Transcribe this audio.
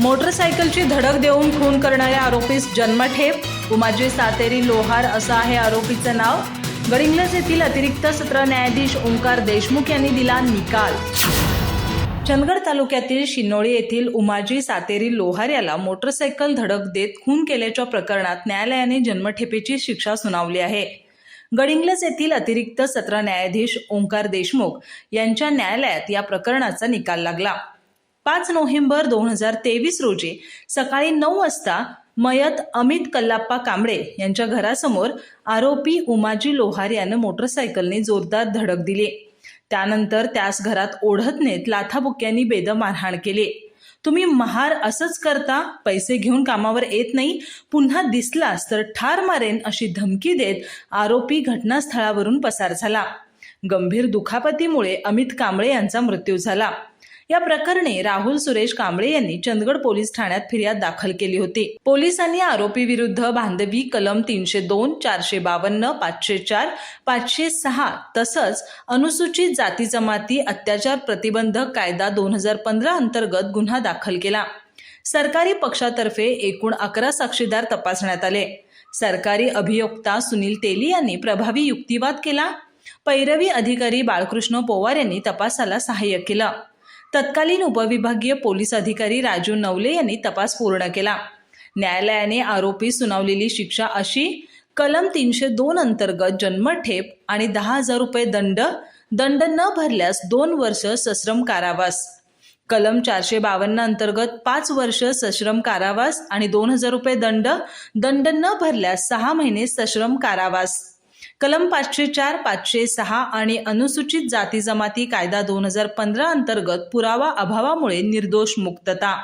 मोटरसायकलची धडक देऊन खून करणाऱ्या आरोपीस जन्मठेप उमाजी सातेरी लोहार असं आहे आरोपीचं नाव. गडिंग्लज येथील अतिरिक्त सत्र न्यायाधीश ओंकार देशमुख यांनी दिला निकाल. चंदगड तालुक्यातील शिनोळी येथील उमाजी सातेरी लोहार याला मोटरसायकल धडक देत खून केल्याच्या प्रकरणात न्यायालयाने जन्मठेपेची शिक्षा सुनावली आहे. गडिंग्लज येथील अतिरिक्त सत्र न्यायाधीश ओंकार देशमुख यांच्या न्यायालयात या प्रकरणाचा निकाल लागला. पाच नोव्हेंबर दोन हजार तेवीस रोजी सकाळी नऊ वाजता मयत अमित कल्लाप्पा कांबळे यांच्या घरासमोर आरोपी उमाजी लोहार यानं मोटरसायकलने जोरदार धडक दिली. त्यानंतर त्यास घरात ओढत नेत लाथाबुक्यांनी बेदम मारहाण केली. तुम्ही महार असंच करता पैसे घेऊन कामावर येत नाही पुन्हा दिसलास तर ठार मारेन अशी धमकी देत आरोपी घटनास्थळावरून पसार झाला. गंभीर दुखापतीमुळे अमित कांबळे यांचा मृत्यू झाला. या प्रकरणी राहुल सुरेश कांबळे यांनी चंदगड पोलीस ठाण्यात फिर्याद दाखल केली होती. पोलिसांनी आरोपी विरुद्ध बांधवी कलम तीनशे दोन चारशे बावन्न पाचशे चार पाचशे सहा तसंच अनुसूचित जाती जमाती अत्याचार प्रतिबंधक कायदा दोन हजार पंधरा अंतर्गत गुन्हा दाखल केला. सरकारी पक्षातर्फे एकूण अकरा साक्षीदार तपासण्यात आले. सरकारी अभियोक्ता सुनील तेली यांनी प्रभावी युक्तिवाद केला. पैरवी अधिकारी बाळकृष्ण पोवार यांनी तपासाला सहाय्य केलं. तत्कालीन उपविभागीय पोलीस अधिकारी राजू नवले यांनी तपास पूर्ण केला. न्यायालयाने आरोपी सुनावलेली शिक्षा अशी कलम तीनशे दोन अंतर्गत जन्मठेप आणि दहा हजार रुपये दंड दंड न भरल्यास दोन वर्ष सश्रम कारावास. कलम चारशे बावन्न अंतर्गत पाच वर्ष सश्रम कारावास आणि दोन हजार रुपये दंड दंड न भरल्यास सहा महिने सश्रम कारावास. कलम पाचशे चार पाचशे सहा आणि अनुसूचित जाती जमाती कायदा दोन हजार पंधरा अंतर्गत पुरावा अभावामुळे निर्दोष मुक्तता.